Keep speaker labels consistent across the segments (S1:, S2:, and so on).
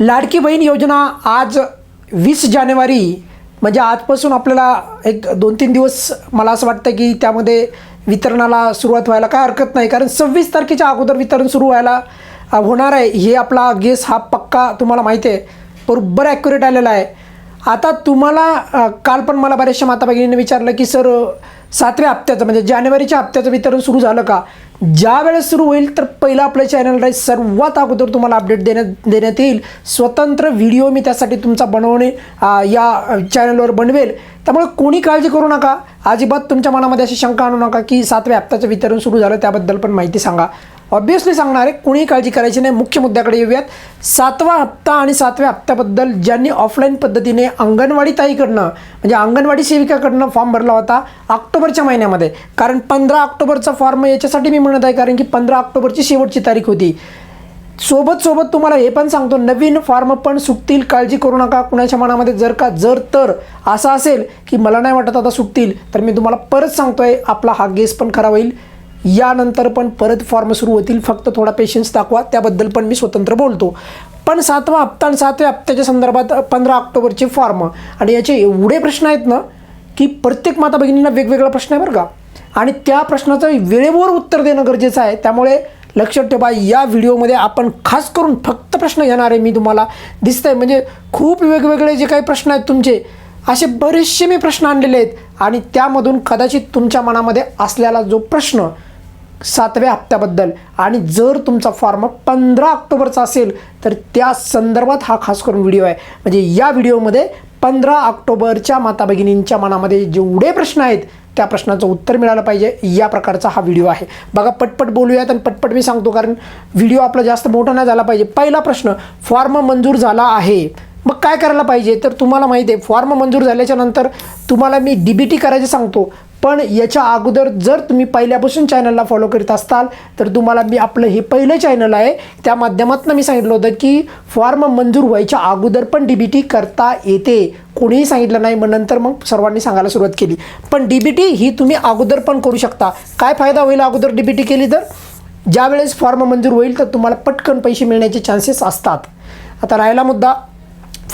S1: लाडकी बहीण योजना आज वीस जानेवारी म्हणजे आजपासून आपल्याला एक दोन तीन दिवस मला असं वाटतं की त्यामध्ये वितरणाला सुरुवात व्हायला काय हरकत नाही. कारण सव्वीस तारखेच्या अगोदर वितरण सुरू व्हायला होणार आहे. हे आपला गेस हा पक्का तुम्हाला माहिती आहे. बरोबर ॲक्युरेट आलेला आहे. आता तुम्हाला काल पण मला बऱ्याचशा माता भगिनीने विचारलं की सर सातव्या हप्त्याचं म्हणजे जानेवारीच्या हप्त्याचं वितरण सुरू झालं का? ज्या वेळेस सुरू होईल तर पहिलं आपलं चॅनल सर्वात अगोदर तुम्हाला अपडेट देण्यात देण्यात येईल. स्वतंत्र व्हिडिओ मी त्यासाठी तुमचा बनवणे या चॅनलवर बनवेल. त्यामुळे कोणी काळजी करू नका. अजिबात तुमच्या मनामध्ये अशी शंका आणू नका की सातव्या हप्त्याचं वितरण सुरू झालं त्याबद्दल पण माहिती सांगा. ऑब्विसली सांगणार आहे कुणीही काळजी करायची नाही. मुख्य मुद्द्याकडे येऊयात. सातवा हप्ता आणि सातव्या हप्त्याबद्दल ज्यांनी ऑफलाईन पद्धतीने अंगणवाडी ताईकडनं म्हणजे अंगणवाडी सेविकाकडनं फॉर्म भरला होता ऑक्टोबरच्या महिन्यामध्ये. कारण पंधरा ऑक्टोबरचा फॉर्म याच्यासाठी मी म्हणत आहे कारण की पंधरा ऑक्टोबरची शेवटची तारीख होती. सोबत सोबत तुम्हाला हे पण सांगतो नवीन फॉर्म पण सुटतील. काळजी करू नका. कुणाच्या मनामध्ये जर का जर तर असं असेल की मला नाही वाटत आता सुटतील तर मी तुम्हाला परत सांगतोय आपला हा गेस पण खरा होईल. यानंतर पण परत फॉर्म सुरू होतील. फक्त थोडा पेशन्स दाखवा. त्याबद्दल पण मी स्वतंत्र बोलतो. पण सातवा हप्ता आणि सातव्या हप्त्याच्या संदर्भात पंधरा ऑक्टोबरचे फॉर्म आणि याचे एवढे प्रश्न आहेत ना की प्रत्येक माता भगिनींना वेगवेगळा प्रश्न आहे बरं का. आणि त्या प्रश्नाचं वेळेवर उत्तर देणं गरजेचं आहे. त्यामुळे लक्षात ठेवा या व्हिडिओमध्ये आपण खास करून फक्त प्रश्न घेणार आहे मी तुम्हाला. दिसतंय म्हणजे खूप वेगवेगळे जे काही प्रश्न आहेत तुमचे असे बरेचसे मी प्रश्न आणलेले आहेत. आणि त्यामधून कदाचित तुमच्या मनामध्ये असलेला जो प्रश्न सातव्या हप्त्याबद्दल. आणि जर तुमचा फॉर्म पंधरा ऑक्टोबरचा असेल तर त्या संदर्भात हा खास करून व्हिडिओ आहे. म्हणजे या व्हिडिओमध्ये पंधरा ऑक्टोबरच्या माता भगिनींच्या मनामध्ये जेवढे प्रश्न आहेत त्या प्रश्नाचं उत्तर मिळालं पाहिजे. या प्रकारचा हा व्हिडिओ आहे. बघा पटपट बोलूयात आणि पटपट मी सांगतो कारण व्हिडिओ आपला जास्त मोठा नाही झाला पाहिजे. पहिला प्रश्न फॉर्म मंजूर झाला आहे. मग काय करायला पाहिजे? तर तुम्हाला माहिती आहे फॉर्म मंजूर झाल्याच्यानंतर तुम्हाला मी डी बी टी करायचं सांगतो. पण याच्या अगोदर जर तुम्ही पहिल्यापासून चॅनलला फॉलो करीत असताल तर तुम्हाला मी आपलं हे पहिलं चॅनल आहे त्या माध्यमातून मी सांगितलं होतं की फॉर्म मंजूर व्हायच्या अगोदर पण डी बी टी करता येते. कोणीही सांगितलं नाही मग नंतर मग सर्वांनी सांगायला सुरुवात केली. पण डी बी टी ही तुम्ही अगोदर पण करू शकता. काय फायदा होईल अगोदर डी बी टी केली तर? ज्यावेळेस फॉर्म मंजूर होईल तर तुम्हाला पटकन पैसे मिळण्याचे चान्सेस असतात. आता राहिला मुद्दा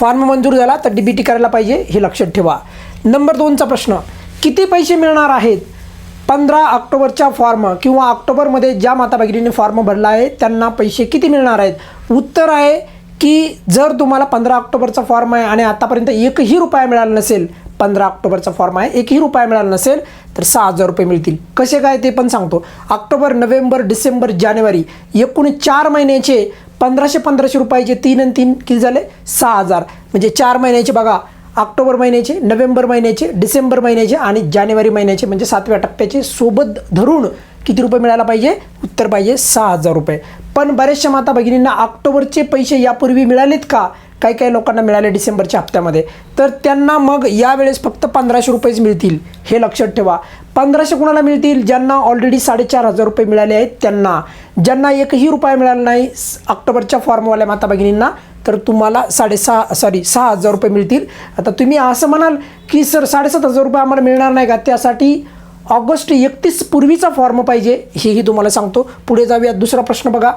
S1: फॉर्म मंजूर झाला तर डी बी टी करायला पाहिजे हे लक्षात ठेवा. नंबर दोनचा प्रश्न किती पैसे मिळणार आहेत? पंधरा ऑक्टोबरच्या फॉर्म किंवा ऑक्टोबरमध्ये ज्या माता भगिनीने फॉर्म भरला आहे त्यांना पैसे किती मिळणार आहेत? उत्तर आहे की जर तुम्हाला पंधरा ऑक्टोबरचा फॉर्म आहे आणि आतापर्यंत एकही रुपया मिळाला नसेल पंधरा ऑक्टोबरचा फॉर्म आहे एकही रुपया मिळाला नसेल तर सहा हजार रुपये मिळतील. कसे काय ते पण सांगतो. ऑक्टोबर नोव्हेंबर डिसेंबर जानेवारी एकूण चार महिन्याचे पंधराशे पंधराशे रुपयाचे तीन आणि तीन किती झाले. सहा हजार. म्हणजे चार महिन्याचे बघा ऑक्टोबर महिन्याचे नोव्हेंबर महिन्याचे डिसेंबर महिन्याचे आणि जानेवारी महिन्याचे म्हणजे सातव्या टप्प्याचे सोबत धरून किती रुपये मिळायला पाहिजे? उत्तर पाहिजे सहा हजार रुपये. पण बऱ्याचशा माता भगिनींना ऑक्टोबरचे पैसे यापूर्वी मिळालेत का? काही काही लोकांना मिळाले डिसेंबरच्या हप्त्यामध्ये. तर त्यांना मग यावेळेस फक्त पंधराशे रुपयेच मिळतील हे लक्षात ठेवा. पंधराशे कुणाला मिळतील ज्यांना ऑलरेडी साडेचार हजार रुपये मिळाले आहेत त्यांना. ज्यांना एकही रुपया मिळाला नाही ऑक्टोबरच्या फॉर्मवाल्या माता भगिनींना तर तुम्हाला साडेसहा सॉरी सहा हजार रुपये मिळतील. आता तुम्ही असं म्हणाल की सर साडेसात हजार रुपये आम्हाला मिळणार नाही का? त्यासाठी ऑगस्ट एकतीस पूर्वीचा फॉर्म पाहिजे हेही तुम्हाला सांगतो. पुढे जाऊया दुसरा प्रश्न बघा.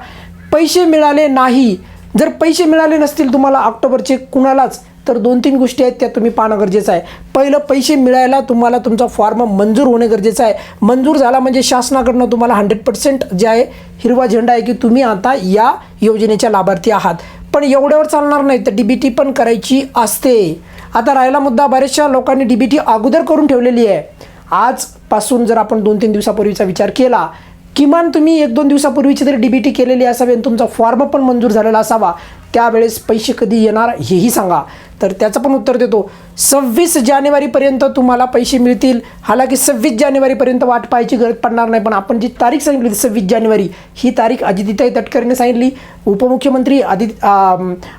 S1: पैसे मिळाले नाही. जर पैसे मिळाले नसतील तुम्हाला ऑक्टोबरचे कुणालाच? तर दोन तीन गोष्टी आहेत त्या तुम्ही पाहणं गरजेचं आहे. पहिलं पैसे मिळायला तुम्हाला तुमचा फॉर्म मंजूर होणे गरजेचं आहे. मंजूर झाला म्हणजे शासनाकडनं तुम्हाला हंड्रेड पर्सेंट जे आहे हिरवा झेंडा आहे की तुम्ही आता या योजनेच्या लाभार्थी आहात. पण एवढ्यावर चालणार नाही तर डी बी टी पण करायची असते. आता राहिला मुद्दा बऱ्याचशा लोकांनी डी बी टी अगोदर करून ठेवलेली आहे. आजपासून जर आपण दोन तीन दिवसापूर्वीचा विचार केला किमान तुम्ही एक दोन दिवसापूर्वीची तरी डी बी टी केलेली असावी आणि तुमचा फॉर्म पण मंजूर झालेला असावा त्यावेळेस पैसे कधी येणार हेही सांगा. तर त्याचं पण उत्तर देतो. सव्वीस जानेवारीपर्यंत तुम्हाला पैसे मिळतील. हालाकी सव्वीस जानेवारीपर्यंत वाट पाहायची गरज पडणार नाही पण आपण जी तारीख सांगितली होती सव्वीस जानेवारी ही तारीख अजितताई तटकरेने सांगितली. उपमुख्यमंत्री आदित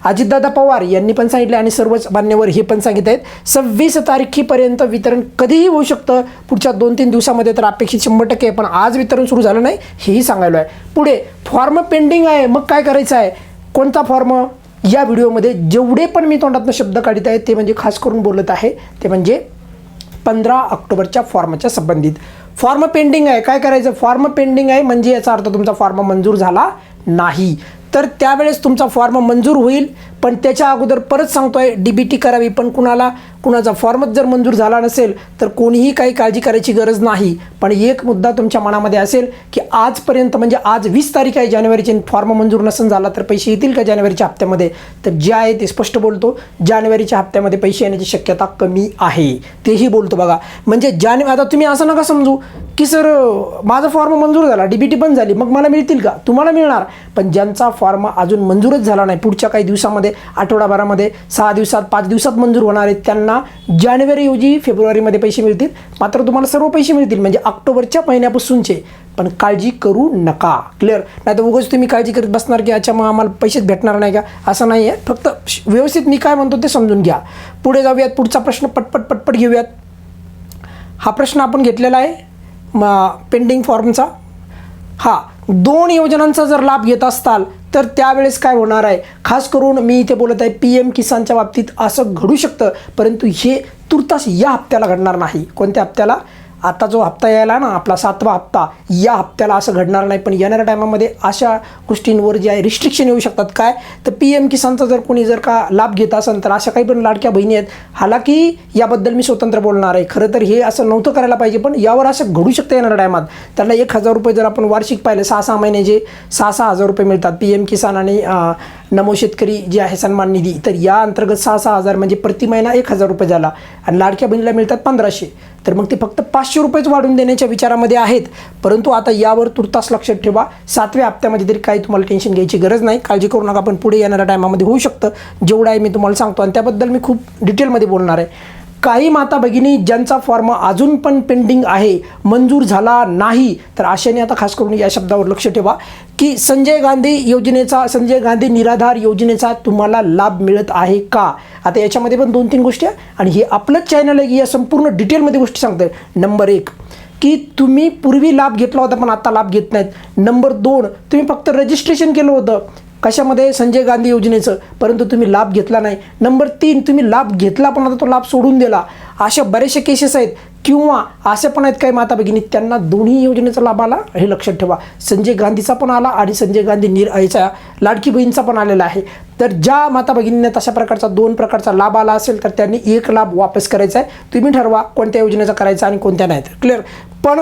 S1: अजितदादा पवार यांनी पण सांगितले आणि सर्वच मान्यवर हे पण सांगित आहेत. सव्वीस तारखेपर्यंत वितरण कधीही होऊ शकतं. पुढच्या दोन तीन दिवसामध्ये तर अपेक्षित शंभर टक्के आहे पण आज वितरण सुरू झालं नाही हेही सांगायलो आहे. पुढे फॉर्म पेंडिंग आहे मग काय करायचं आहे? कोणता फॉर्म या व्हिडिओमध्ये जेवढे पण मी तोंडातनं शब्द काढित आहे ते म्हणजे खास करून बोलत आहे ते म्हणजे पंधरा ऑक्टोबरच्या फॉर्मच्या संबंधित. फॉर्म पेंडिंग आहे. काय करायचं? फॉर्म पेंडिंग आहे म्हणजे याचा अर्थ तुमचा फॉर्म मंजूर झाला नाही. तर त्यावेळेस तुमचा फॉर्म मंजूर होईल. पण त्याच्या अगोदर परत सांगतोय डी बी टी करावी. पण कुणाला कुणाचा फॉर्मच जर मंजूर झाला नसेल तर कोणीही काही काळजी करायची गरज नाही. पण एक मुद्दा तुमच्या मनामध्ये असेल की आजपर्यंत म्हणजे आज वीस तारीख आहे जानेवारीची फॉर्म मंजूर नसेल झाला तर पैसे येतील का जानेवारीच्या हप्त्यामध्ये? तर जे आहे ते स्पष्ट बोलतो. जानेवारीच्या हप्त्यामध्ये पैसे येण्याची शक्यता कमी आहे. तेही बोलतो बघा. म्हणजे जानेवारी आता तुम्ही असं नका समजू की सर माझा फॉर्म मंजूर झाला डी बी टी पण झाली मग मला मिळतील का? तुम्हाला मिळणार. पण ज्यांचा फॉर्म अजून मंजूरच झाला नाही. पुढच्या काही दिवसामध्ये आठवडाभरामध्ये सहा दिवसात पाच दिवसात मंजूर होणार आहेत त्यांना जानेवारी ऐवजी फेब्रुवारीमध्ये पैसे मिळतील. मात्र तुम्हाला सर्व पैसे मिळतील म्हणजे ऑक्टोबरच्या महिन्यापासूनचे. पण काळजी करू नका. क्लिअर नाही तर उगाच तुम्ही काळजी करत बसणार की अच्छा मग आम्हाला पैसेच भेटणार नाही का? असं नाही आहे फक्त श- व्यवस्थित मी काय म्हणतो ते समजून घ्या. पुढे जाऊयात. पुढचा प्रश्न पटपट पटपट घेऊयात. हा प्रश्न आपण घेतलेला आहे म पेंडिंग फॉर्मचा हा दोन योजनांचा जर लाभ घेत असताल तर त्यावेळेस काय होणार आहे? खास करून मी इथे बोलत आहे पी एम किसानच्या बाबतीत असं घडू शकतं परंतु हे तुर्तास या हप्त्याला घडणार नाही. कोणत्या हप्त्याला? आता जो हप्ता यायला ना आपला सातवा हप्ता या हप्त्याला असं घडणार नाही. पण येणाऱ्या टायमामध्ये अशा गोष्टींवर जे आहे रिस्ट्रिक्शन येऊ शकतात. काय? तर पी एम किसानचा जर कोणी जर का लाभ घेत असेल तर अशा काही पण लाडक्या बहिणी आहेत. हालाकी याबद्दल मी स्वतंत्र बोलणार आहे. खरं तर हे असं नव्हतं करायला पाहिजे पण यावर असं घडू शकतं येणाऱ्या टायमात. त्यांना एक हजार रुपये जर आपण वार्षिक पाहिलं सहा सहा महिने जे सहा सहा हजार रुपये मिळतात. पी एम किसान आणि नमो शेतकरी जे आहे सन्मान निधी तर या अंतर्गत सहा सहा हजार म्हणजे प्रति महिना एक हजार रुपये झाला. आणि लाडक्या बहिणीला मिळतात पंधराशे. तर मग ते फक्त पाचशे रुपयेच वाढून देण्याच्या विचारामध्ये आहेत. परंतु आता यावर तुर्तास लक्षात ठेवा. सातव्या हप्त्यामध्ये तरी काही तुम्हाला टेन्शन घ्यायची गरज नाही. काळजी करू नका पण पुढे येणाऱ्या टायमामध्ये होऊ शकतं. जेवढं आहे मी तुम्हाला सांगतो आणि त्याबद्दल मी खूप डिटेलमध्ये बोलणार आहे. काही माता भगिनी ज्यांचा फॉर्म अजून पण पेंडिंग आहे मंजूर झाला नाही तर अशाने आता खास करून या शब्दावर लक्ष ठेवा की संजय गांधी योजनेचा संजय गांधी निराधार योजनेचा तुम्हाला लाभ मिळत आहे का? आता याच्यामध्ये पण दोन तीन गोष्टी आहे आणि हे आपलंच चॅनल आहे की या संपूर्ण डिटेलमध्ये गोष्टी सांगते नंबर एक की तुम्ही पूर्वी लाभ घेतला होता पण आता लाभ घेत नाहीत. नंबर दोन तुम्ही फक्त रजिस्ट्रेशन केलं होतं. कशामध्ये संजय गांधी योजनेचं? परंतु तुम्ही लाभ घेतला नाही. नंबर तीन तुम्ही लाभ घेतला पण आता तो लाभ सोडून दिला. अशा बरेचसे केसेस आहेत. किंवा असे पण आहेत काही माता भगिनी त्यांना दोन्ही योजनेचा लाभ आला. हे लक्षात ठेवा. संजय गांधीचा पण आला आणि संजय गांधी निर याचा लाडकी बहीणचा पण आलेला आहे. तर ज्या माता भगिनींना तशा प्रकारचा दोन प्रकारचा लाभ आला असेल तर त्यांनी एक लाभ वापस करायचा आहे. तुम्ही ठरवा कोणत्या योजनेचा करायचा आणि कोणत्या नाही क्लिअर पण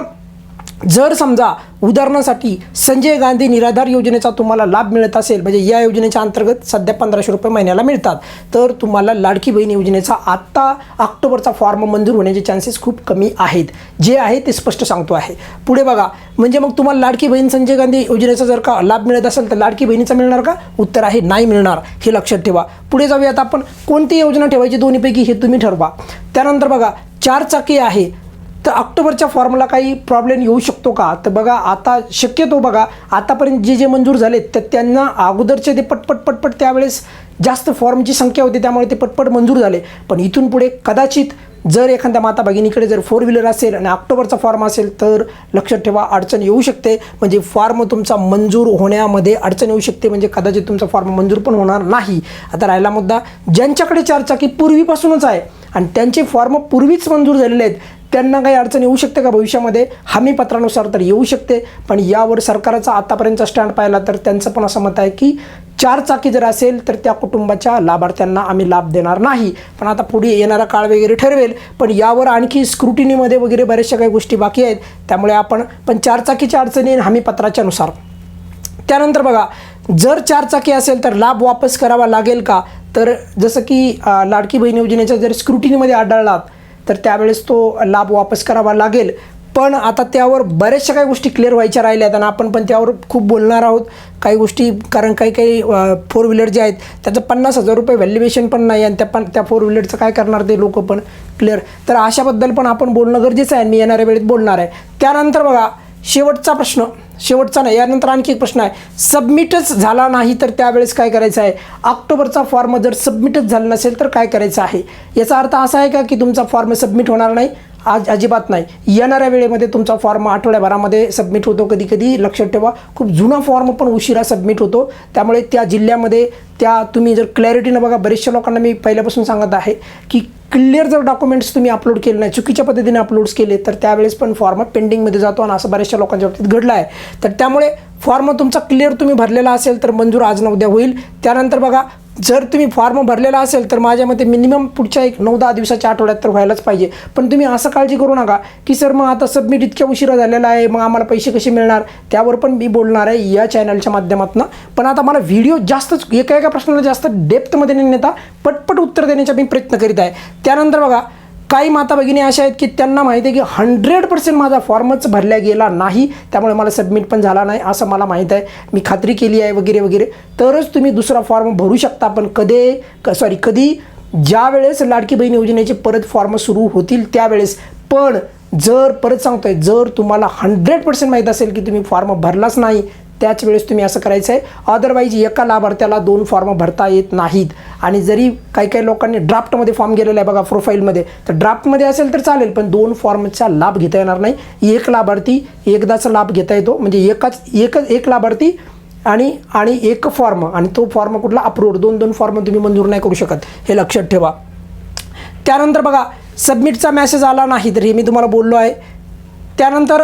S1: जर समजा उदाहरणासाठी संजय गांधी निराधार योजनेचा तुम्हाला लाभ मिळत असेल म्हणजे या योजनेच्या अंतर्गत सध्या पंधराशे रुपये महिन्याला मिळतात तर तुम्हाला लाडकी बहीण योजनेचा आत्ता ऑक्टोबरचा फॉर्म मंजूर होण्याचे चान्सेस खूप कमी आहेत. जे आहे ते स्पष्ट सांगतो आहे. पुढे बघा म्हणजे मग तुम्हाला लाडकी बहीण संजय गांधी योजनेचा जर का लाभ मिळत असेल तर लाडकी बहिणीचा मिळणार का? उत्तर आहे नाही मिळणार हे लक्षात ठेवा. पुढे जाऊयात आपण कोणती योजना ठेवायची? दोन्हीपैकी हे तुम्ही ठरवा. त्यानंतर बघा चार चाकी आहे तर ऑक्टोबरच्या फॉर्मला काही प्रॉब्लेम येऊ शकतो का? तर बघा आता शक्यतो बघा आतापर्यंत जे जे मंजूर झालेत तर त्यांना अगोदरचे ते पटपट पटपट त्यावेळेस जास्त फॉर्मची संख्या होती त्यामुळे ते पटपट मंजूर झाले. पण इथून पुढे कदाचित जर एखाद्या माता भगिनीकडे जर फोर व्हीलर असेल आणि ऑक्टोबरचा फॉर्म असेल तर लक्षात ठेवा अडचण येऊ शकते. म्हणजे फॉर्म तुमचा मंजूर होण्यामध्ये अडचण येऊ शकते. म्हणजे कदाचित तुमचा फॉर्म मंजूर पण होणार नाही. आता राहिला मुद्दा ज्यांच्याकडे चारचाकी पूर्वीपासूनच आहे आणि त्यांचे फॉर्म पूर्वीच मंजूर झालेले आहेत त्यांना काही अडचण येऊ शकते का भविष्यामध्ये? हमीपत्रानुसार तर येऊ शकते पण यावर सरकारचा आतापर्यंतचा स्टँड पाहिला तर त्यांचं पण असं मत आहे की चार चाकी जर असेल तर त्या कुटुंबाच्या लाभार्थ्यांना आम्ही लाभ देणार नाही. पण आता पुढे येणारा काळ वगैरे ठरवेल पण यावर आणखी स्क्रुटिनीमध्ये वगैरे बऱ्याचशा काही गोष्टी बाकी आहेत. त्यामुळे आपण पण चार चाकीच्या अडचणी हमीपत्राच्या नुसार त्यानंतर बघा जर चारचाकी असेल तर लाभ वापस करावा लागेल का? तर जसं की लाडकी बहीण योजनेच्या जर स्क्रुटिनीमध्ये आढळलात तर त्यावेळेस तो लाभ वापस करावा लागेल. पण आता त्यावर बऱ्याचशा काही गोष्टी क्लिअर व्हायच्या राहिल्या आहेत आणि आपण पण त्यावर खूप बोलणार आहोत. काही गोष्टी कारण काही काही फोर व्हीलर जे आहेत त्याचं पन्नास हजार रुपये व्हॅल्युएशन पण नाही आणि त्या पण त्या फोर व्हीलरचं काय करणार ते लोक पण क्लिअर तर अशाबद्दल पण आपण बोलणं गरजेचं आहे मी येणाऱ्या वेळेत बोलणार आहे. त्यानंतर बघा शेवटचा प्रश्न. शेवटचा नाही यानंतर आणखी एक प्रश्न आहे. सबमिटच झाला नाही तर त्यावेळेस काय करायचं आहे? ऑक्टोबरचा फॉर्म जर सबमिटच झाला नसेल तर काय करायचं आहे? याचा अर्थ असा आहे का की तुमचा फॉर्म सबमिट होणार नाही? आज अजिबात नाही. येणाऱ्या वेळेमध्ये तुमचा फॉर्म आठवड्याभरामध्ये सबमिट होतो. कधी कधी लक्षात ठेवा. खूप जुना फॉर्म पण उशिरा सबमिट होतो. त्यामुळे त्या जिल्ह्यामध्ये त्या तुम्ही जर क्लॅरिटीनं बघा बरेचशा लोकांना मी पहिल्यापासून सांगत आहे की क्लिअर जर डॉक्युमेंट्स तुम्ही अपलोड केले नाही चुकीच्या पद्धतीने अपलोड्स केले तर त्यावेळेस पण फॉर्म पेंडिंगमध्ये जातो आणि असं बऱ्याचशा लोकांच्या बाबतीत घडलं आहे. तर त्यामुळे फॉर्म तुमचा क्लिअर तुम्ही भरलेला असेल तर मंजूर आज न उद्या होईल. त्यानंतर बघा जर तुम्ही फॉर्म भरलेला असेल तर माझ्या मते मिनिमम पुढच्या एक नऊ दहा दिवसाच्या आठवड्यात तर व्हायलाच पाहिजे. पण तुम्ही असं काळजी करू नका की सर मग आता सबमिट इतक्या उशिरा झालेला आहे मग आम्हाला पैसे कसे मिळणार? त्यावर पण मी बोलणार आहे या चॅनलच्या माध्यमातून. पण आता मला व्हिडिओ जास्तच एका एका प्रश्नाला जास्त डेप्थमध्ये न नेता पटपट उत्तर देण्याचा मी प्रयत्न करीत आहे. त्यानंतर बघा काही माता भगिनी अशा आहेत की त्यांना माहिती आहे की हंड्रेड पर्सेंट माझा फॉर्मच भरला गेला नाही त्यामुळे मला सबमिट पण झाला नाही असं मला माहीत आहे. मी खात्री केली आहे वगैरे वगैरे. तरच तुम्ही दुसरा फॉर्म भरू शकता पण कधी क सॉरी कधी? ज्या वेळेस लाडकी बहीण योजनेचे परत फॉर्म सुरू होतील त्यावेळेस. पण जर परत सांगतोय जर तुम्हाला हंड्रेड पर्सेंट माहीत असेल की तुम्ही फॉर्म भरलाच नाही त्याच वेळेस तुम्ही असं करायचं आहे अदरवाईज एका लाभार्थ्याला दोन फॉर्म भरता येत नाहीत. आणि जरी काही काही लोकांनी ड्राफ्टमध्ये फॉर्म गेलेला आहे बघा प्रोफाईलमध्ये तर ड्राफ्टमध्ये असेल तर चालेल पण दोन फॉर्मचा लाभ घेता येणार नाही. एक लाभार्थी एकदाचा लाभ घेता येतो म्हणजे एकाच एकच एक लाभार्थी आणि आणि एक फॉर्म आणि तो फॉर्म कुठला? अप्रूव्ड दोन दोन फॉर्म तुम्ही मंजूर नाही करू शकत. हे लक्षात ठेवा. त्यानंतर बघा सबमिटचा मेसेज आला नाही तर हे मी तुम्हाला बोललो आहे. त्यानंतर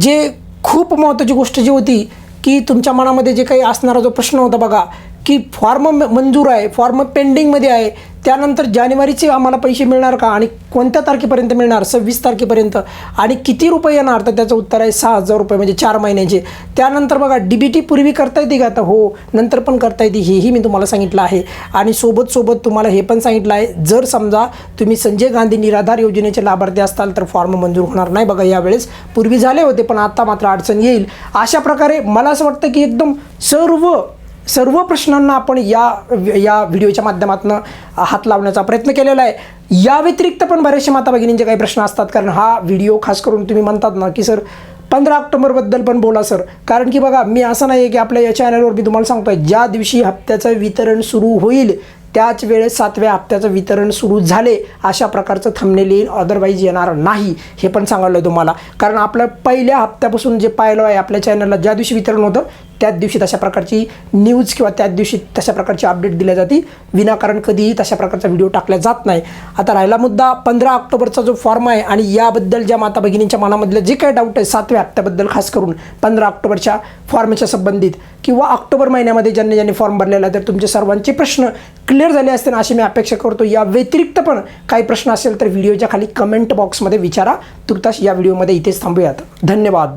S1: जे खूप महत्त्वाची गोष्ट जी होती की तुमच्या मनामध्ये जे काही असणारा जो प्रश्न होता बघा की फॉर्म म- मंजूर आहे फॉर्म पेंडिंगमध्ये आहे त्यानंतर जानेवारीचे आम्हाला पैसे मिळणार का? आणि कोणत्या तारखेपर्यंत मिळणार? सव्वीस तारखेपर्यंत. आणि किती रुपये येणार? तर त्याचं उत्तर आहे सहा हजार रुपये म्हणजे चार महिन्याचे. त्यानंतर बघा डी बी टी पूर्वी करता येते का? आता हो नंतर पण करता येते. हेही मी तुम्हाला सांगितलं आहे. आणि सोबत सोबत तुम्हाला हे पण सांगितलं आहे. जर समजा तुम्ही संजय गांधी निराधार योजनेचे लाभार्थी असताल तर फॉर्म मंजूर होणार नाही बघा यावेळेस. पूर्वी झाले होते पण आता मात्र अडचण येईल. अशा प्रकारे मला असं वाटतं की एकदम सर्व सर्व प्रश्नांना आपण या या व्हिडिओच्या माध्यमातून हात लावण्याचा प्रयत्न केलेला आहे. या व्यतिरिक्त पण बरेचसे माता भगिनींचे काही प्रश्न असतात. कारण हा व्हिडिओ खास करून तुम्ही म्हणतात ना की सर पंधरा ऑक्टोबरबद्दल पण बोला सर. कारण की बघा मी असं नाही आहे की आपल्या या चॅनलवर मी तुम्हाला सांगतोय ज्या दिवशी हप्त्याचं वितरण सुरू होईल त्याच वेळेस सातव्या हप्त्याचं वितरण सुरू झाले अशा प्रकारचं थंबनेल येईल. अदरवाईज येणार नाही हे पण सांगायला तुम्हाला. कारण आपलं पहिल्या हप्त्यापासून जे पाहिलं आहे आपल्या चॅनलला ज्या दिवशी वितरण होतं त्याच दिवशी तशा प्रकारची न्यूज किंवा त्याच दिवशी तशा प्रकारची अपडेट दिल्या जाते. विनाकारण कधीही तशा प्रकारचा व्हिडिओ टाकला जात नाही. आता राहिला मुद्दा पंधरा ऑक्टोबरचा जो फॉर्म आहे आणि याबद्दल ज्या माता भगिनींच्या मनामधलं जे काही डाऊट आहे सातव्या हप्त्याबद्दल खास करून पंधरा ऑक्टोबरच्या फॉर्मच्या संबंधित किंवा ऑक्टोबर महिन्यामध्ये ज्यांनी ज्यांनी फॉर्म भरलेला आहे तर तुमचे सर्वांचे प्रश्न क्लिअर झाले असतील अशी मी अपेक्षा करतो. या व्यतिरिक्त पण काही प्रश्न असेल तर व्हिडिओच्या खाली कमेंट बॉक्समध्ये विचारा. तुर्तास या व्हिडिओमध्ये इथेच थांबूयात. धन्यवाद.